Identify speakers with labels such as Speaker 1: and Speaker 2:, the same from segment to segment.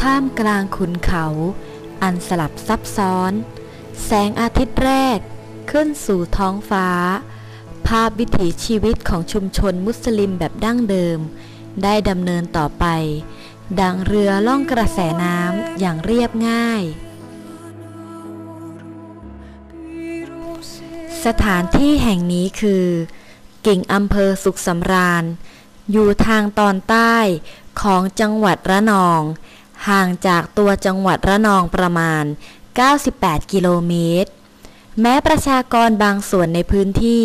Speaker 1: ท่ามกลางขุนเขา อันสลับซับซ้อน แสงอาทิตย์แรกขึ้นสู่ท้องฟ้า ภาพวิถีชีวิตของชุมชนมุสลิมแบบดั้งเดิม ได้ดำเนินต่อไป ดังเรือล่องกระแสน้ำอย่างเรียบง่าย สถานที่แห่งนี้คือ กิ่งอำเภอสุขสำราญ อยู่ทางตอนใต้ของจังหวัดระนอง ห่างจากตัวจังหวัดระนองประมาณ 98 กิโลเมตร แม้ประชากรบางส่วนในพื้นที่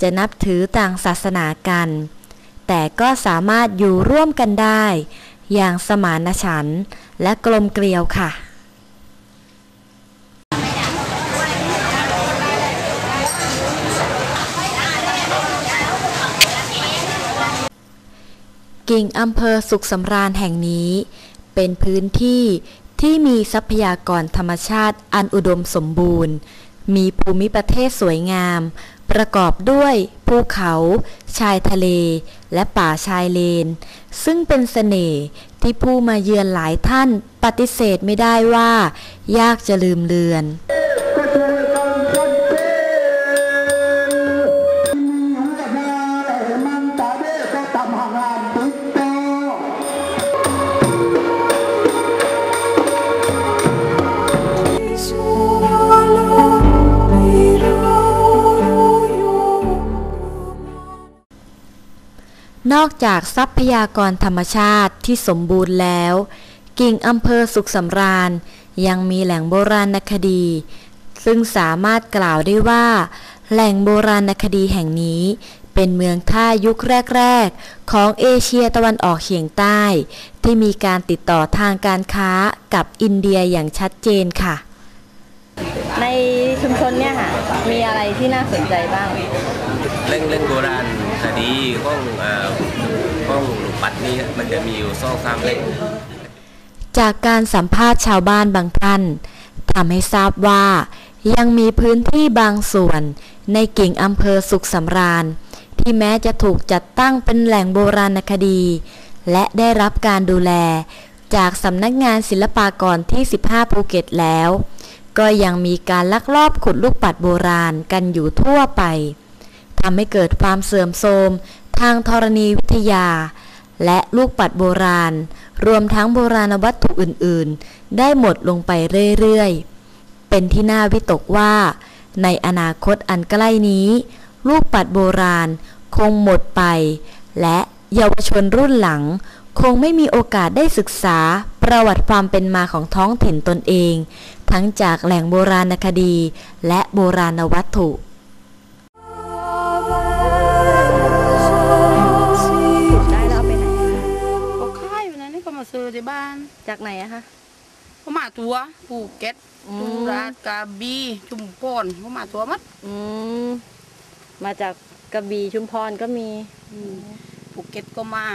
Speaker 1: จะนับถือต่างศาสนากัน แต่ก็สามารถอยู่ร่วมกันได้ อย่างสมานฉันท์และกลมเกลียวค่ะกิ่งอำเภอสุขสำราญแห่งนี้ เป็นพื้นที่ที่มีทรัพยากรธรรมชาติอันอุดมสมบูรณ์ มีภูมิประเทศสวยงาม ประกอบด้วยภูเขา ชายทะเล และป่าชายเลน ซึ่งเป็นเสน่ห์ที่ผู้มาเยือนหลายท่านปฏิเสธไม่ได้ว่า ยากจะลืมเลือน นอกจากทรัพยากรธรรมชาติที่สมบูรณ์แล้ว กิ่งอำเภอสุขสำราญ ยังมีแหล่งโบราณคดี ซึ่งสามารถกล่าวได้ว่า แหล่งโบราณคดีแห่งนี้ เป็นเมืองท่ายุคแรก ๆ ของเอเชียตะวันออกเฉียงใต้ ที่มีการติดต่อทางการค้ากับอินเดียอย่างชัดเจนค่ะ
Speaker 2: ในชุมชนเนี่ยค่ะมีอะไรที่น่าสนใจบ้าง
Speaker 3: เรื่องเรื่องโบราณค ดีห้องห้องหลูกปัดนี่มันจะมีอยู่สองสามเล่ม
Speaker 1: จากการสัมภาษณ์ชาวบ้านบางท่านทำให้ทราบว่า ยังมีพื้นที่บางส่วน ในกิ่งอำเภอสุขสำราญ ที่แม้จะถูกจัดตั้งเป็นแหล่งโบราณคดี และได้รับการดูแล จากสำนักงานศิลปากรที่ 15 ภูเก็ตแล้ว ก็ยังมีการลักลอบขุดลูกปัดโบราณกันอยู่ทั่วไป ทำให้เกิดความเสื่อมโทรมทางธรณีวิทยา และลูกปัดโบราณ รวมทั้งโบราณวัตถุอื่นๆ ได้หมดลงไปเรื่อยๆ เป็นที่น่าวิตกว่า ในอนาคตอันใกล้นี้ ลูกปัดโบราณคงหมดไป และเยาวชนรุ่นหลัง คงไม่มีโอกาสได้ศึกษาประวัติความเป็นมาของท้องถิ่นตนเอง ทั้งจากแหล่งโบราณคดี และโบราณวัตถุ
Speaker 4: ซื้อที่บ้าน
Speaker 2: จากไหนอะคะ
Speaker 4: ก็มาตัวภูเก็ต
Speaker 2: อืม
Speaker 4: จุราชกระบี่ชุมพรก็มาตัวมัด
Speaker 2: อืมมาจากกระบี่ชุมพรก็มี
Speaker 4: อืมภูเก็ตก็มา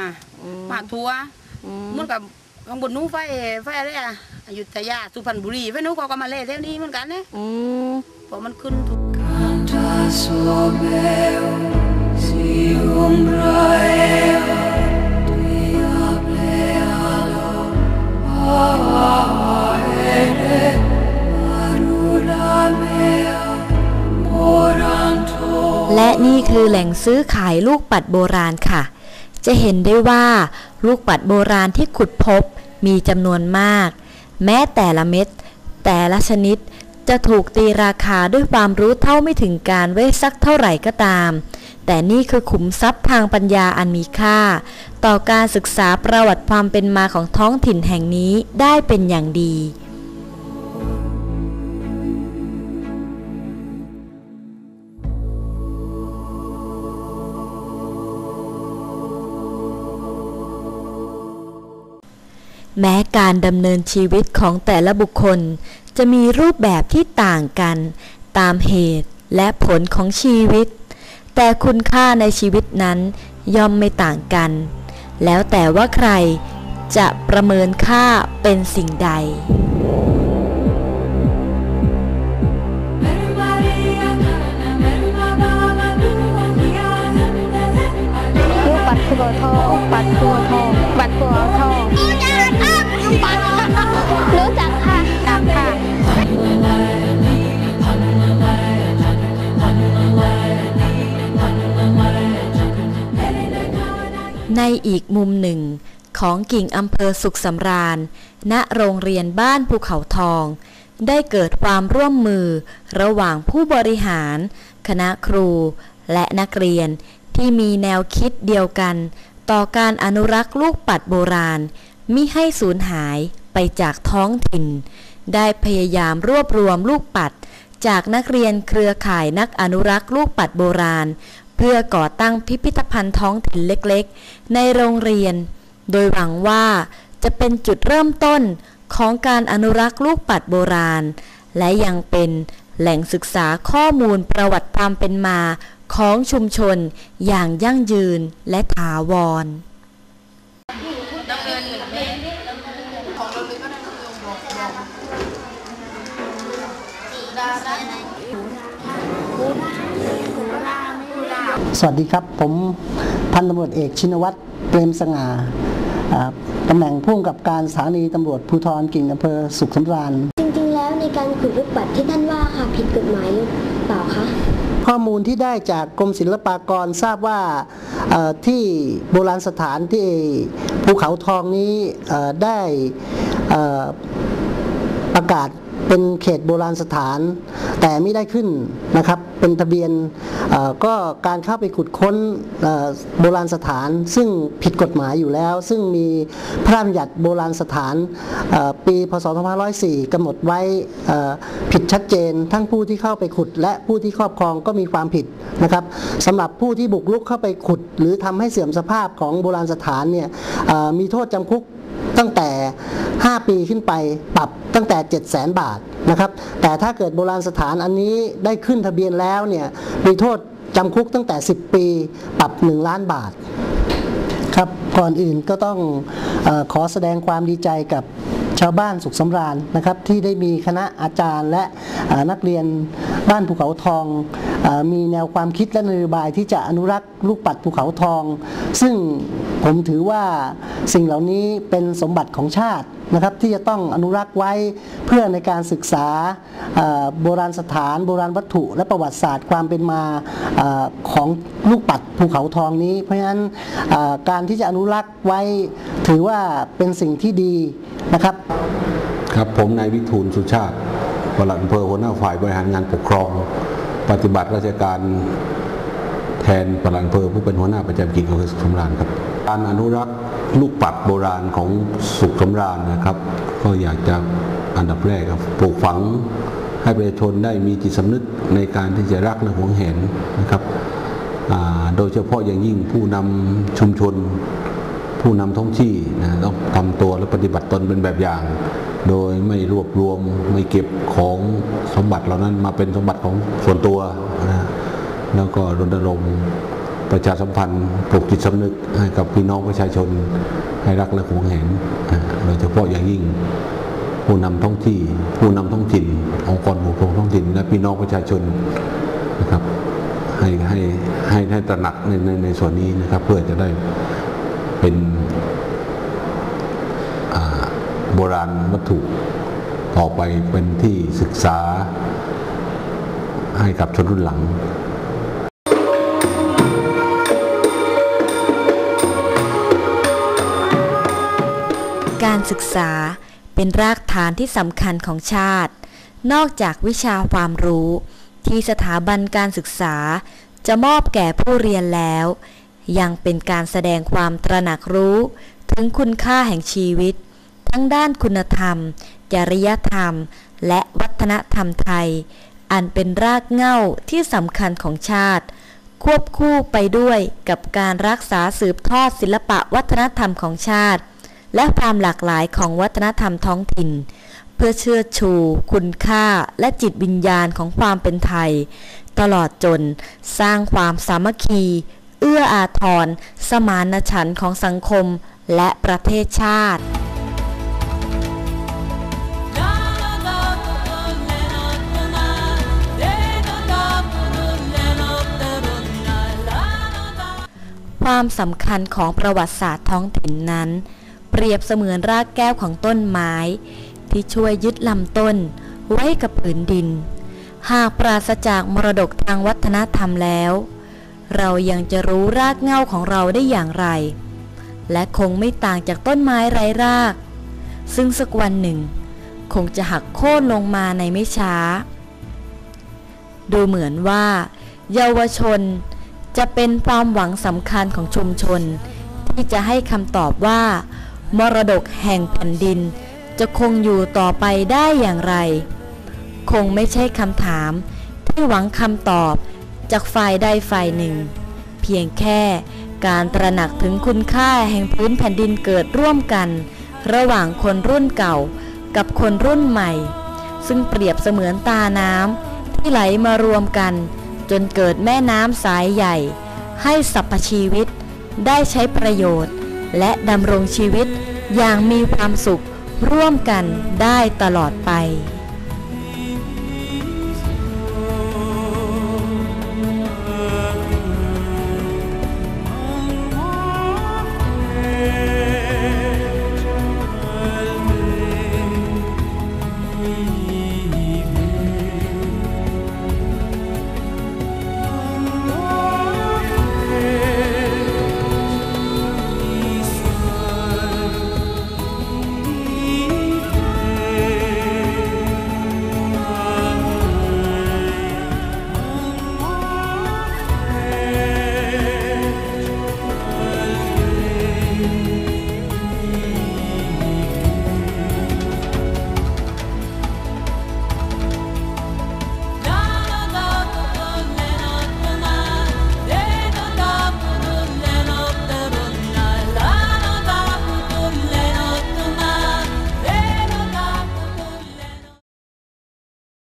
Speaker 2: อืม
Speaker 4: มาทัวร์
Speaker 2: อืม
Speaker 4: เหมือนกับข้างบนนู้นไฟไฟอะไรอะอยุธยาสุพรรณบุรีไฟนู้นเขาก็มาเล่เท่านี้เหมือนกันนะ
Speaker 2: อืม
Speaker 4: เพราะมันขึ้นทุก
Speaker 5: Canta suaveo, si umbraeo, diablealo,
Speaker 1: นี่คือแหล่งซื้อขายลูกปัดโบราณค่ะ จะเห็นได้ว่า ลูกปัดโบราณที่ขุดพบมีจำนวนมาก แม้แต่ละเม็ด แต่ละชนิดจะถูกตีราคาด้วยความรู้เท่าไม่ถึงการไว้สักเท่าไหร่ก็ตาม แต่นี่คือขุมทรัพย์ทางปัญญาอันมีค่า ต่อการศึกษาประวัติความเป็นมาของท้องถิ่นแห่งนี้ได้เป็นอย่างดี แม้การดำเนินชีวิตของแต่ละบุคคล จะมีรูปแบบที่ต่างกัน ตามเหตุและผลของชีวิต แต่คุณค่าในชีวิตนั้นย่อมไม่ต่างกัน แล้วแต่ว่าใครจะประเมินค่าเป็นสิ่งใด
Speaker 2: ลูกปัดพัวทองปัดพัวทองปัดพัวทอ
Speaker 1: ในอีกมุมหนึ่ง ของกิ่งอำเภอสุขสำราญ ณโรงเรียนบ้านภูเขาทอง ได้เกิดความร่วมมือระหว่างผู้บริหาร คณะครู และนักเรียนที่มีแนวคิดเดียวกัน ต่อการอนุรักษ์ลูกปัดโบราณ มิให้สูญหายไปจากท้องถิ่น ได้พยายามรวบรวมลูกปัดจากนักเรียนเครือข่ายนักอนุรักษ์ลูกปัดโบราณ เพื่อก่อตั้งพิพิธภัณฑ์ท้องถิ่นเล็กๆ ในโรงเรียน โดยหวังว่าจะเป็นจุดเริ่มต้นของการอนุรักษ์ลูกปัดโบราณ และยังเป็นแหล่งศึกษาข้อมูลประวัติความเป็นมาของชุมชนอย่างยั่งยืนและถาวร
Speaker 6: สวัสดีครับ ผมพันตำรวจเอกชินวัตรเปรมสง่าอ่าตำแหน่งผู้กำกับการสถานีตำรวจภูธรกิ่งอำเภอสุขสำราญ
Speaker 7: จริงๆ แล้วในการขุดลูกปัดที่ท่านว่าค่ะผิดกฎหมายหรือเปล่าคะ
Speaker 6: ข้อมูลที่ได้จากกรมศิลปากรทราบว่าเอ่อที่โบราณสถานที่ภูเขาทองนี้เอ่อได้เอ่อประกาศเป็นเขตโบราณสถาน แต่ไม่ได้ขึ้นนะครับ เป็นทะเบียนก็การเข้าไปขุดค้นโบราณสถาน ซึ่งผิดกฎหมายอยู่แล้ว ซึ่งมีพระราชบัญญัติโบราณสถานปีพศ2504กำหนดไว้ผิดชัดเจน ทั้งผู้ที่เข้าไปขุด และผู้ที่ครอบครองก็มีความผิดนะครับสำหรับผู้ที่บุกรุกเข้าไปขุด หรือทำให้เสื่อมสภาพของโบราณสถานเนี่ยมีโทษจำคุก ตั้งแต่ 5 ปีขึ้นไปปรับตั้งแต่ 7 0 0 0 0 0 บาทนะครับแต่ถ้าเกิดโบราณสถานอันนี้ได้ขึ้นทะเบียนแล้วเนี่ยมีโทษจำคุกตั้งแต่ 10 ปีปรับ 1 ล้านบาทครับก่อนอื่นก็ต้องอขอแสดงความดีใจกับ ชาวบ้านสุขสำราญนะครับที่ได้มีคณะอาจารย์และนักเรียนบ้านภูเขาทองอมีแนวความคิดและนโยบายที่จะอนุรักษ์ลูกปัดภูเขาทอง ซึ่งผมถือว่าสิ่งเหล่านี้เป็นสมบัติของชาตินะครับที่จะต้องอนุรักษ์ไว้เพื่อในการศึกษาโบราณสถาน โบราณวัตถุ และประวัติศาสตร์ความเป็นมาอของลูกปัดภูเขาทองนี้ เพราะฉะนั้นการที่จะอนุรักษ์ไว้ถือว่าเป็นสิ่งที่ดี นะครับ
Speaker 8: ครับผมนายวิทูลสุชาติปลัดอำเภอหัวหน้าฝ่ายบริหารงานปกครอง ปฏิบัติราชการแทนปลัดอำเภอผู้เป็นหัวหน้าประจำกิ่งอำเภอสุขสำราญครับการอนุรักษ์ลูกปัดโบราณของสุขสำราญนะครับ ก็อยากจะอันดับแรกครับปลูกฝังให้ประชาชนได้มีจิตสำนึกในการที่จะรักและหวงแหนนะครับโดยเฉพาะอย่างยิ่งผู้นำชุมชน ผู้นำท้องที่นะต้องทำตัวและปฏิบัติตนเป็นแบบอย่าง โดยไม่รวบรวมไม่เก็บของสมบัติเหล่านั้นมาเป็นสมบัติของส่วนตัวนะแล้วก็รณรงค์ประชาสัมพันธ์ปลุกจิตสำนึกให้กับพี่น้องประชาชนให้รักและหวงแหนโดยเฉพาะอย่างยิ่งผู้นำท้องที่ผู้นำท้องถิ่น องค์กรปกครองท้องถิ่น และพี่น้องประชาชนนะครับให้ให้ให้ให้ตระหนักในในในส่วนนี้นะครับ เพื่อจะได้ เป็นโบราณวัตถุต่อไปเป็นที่ศึกษาให้กับชนรุ่นหลัง
Speaker 1: การศึกษาเป็นรากฐานที่สำคัญของชาติ นอกจากวิชาความรู้ ที่สถาบันการศึกษาจะมอบแก่ผู้เรียนแล้ว ยังเป็นการแสดงความตระหนักรู้ ถึงคุณค่าแห่งชีวิต ทั้งด้านคุณธรรม จริยธรรม และวัฒนธรรมไทย อันเป็นรากเหง้าที่สำคัญของชาติ ควบคู่ไปด้วยกับการรักษาสืบทอดศิลปะวัฒนธรรมของชาติ และความหลากหลายของวัฒนธรรมท้องถิ่นเพื่อเชื่อชู คุณค่าและจิตวิญญาณของความเป็นไทย ตลอดจนสร้างความสามัคคี เอื้ออาทร สมานฉันท์ของสังคมและประเทศชาติความสำคัญของประวัติศาสตร์ท้องถิ่นนั้นเปเปรียบเสมือนรากแก้วของต้นไม้ ที่ช่วยยึดลำต้น ไว้กับผืนดิน หากปราศจากมรดกทางวัฒนธรรมแล้ว เรายังจะรู้รากเง้าของเราได้อย่างไร และคงไม่ต่างจากต้นไม้ไร้ราก ซึ่งสักวันหนึ่ง คงจะหักโค่นลงมาในไม่ช้า ดูเหมือนว่า เยาวชนจะเป็นความหวังสำคัญของชุมชน ที่จะให้คำตอบว่า มรดกแห่งแผ่นดิน จะคงอยู่ต่อไปได้อย่างไร คงไม่ใช่คำถามที่หวังคำตอบ จากฝ่ายใดฝ่ายหนึ่ง เพียงแค่การตระหนักถึงคุณค่าแห่งพื้นแผ่นดินเกิดร่วมกัน ระหว่างคนรุ่นเก่ากับคนรุ่นใหม่ ซึ่งเปรียบเสมือนตาน้ำที่ไหลมารวมกัน จนเกิดแม่น้ำสายใหญ่ ให้สรรพชีวิตได้ใช้ประโยชน์ และดำรงชีวิตอย่างมีความสุขร่วมกันได้ตลอดไป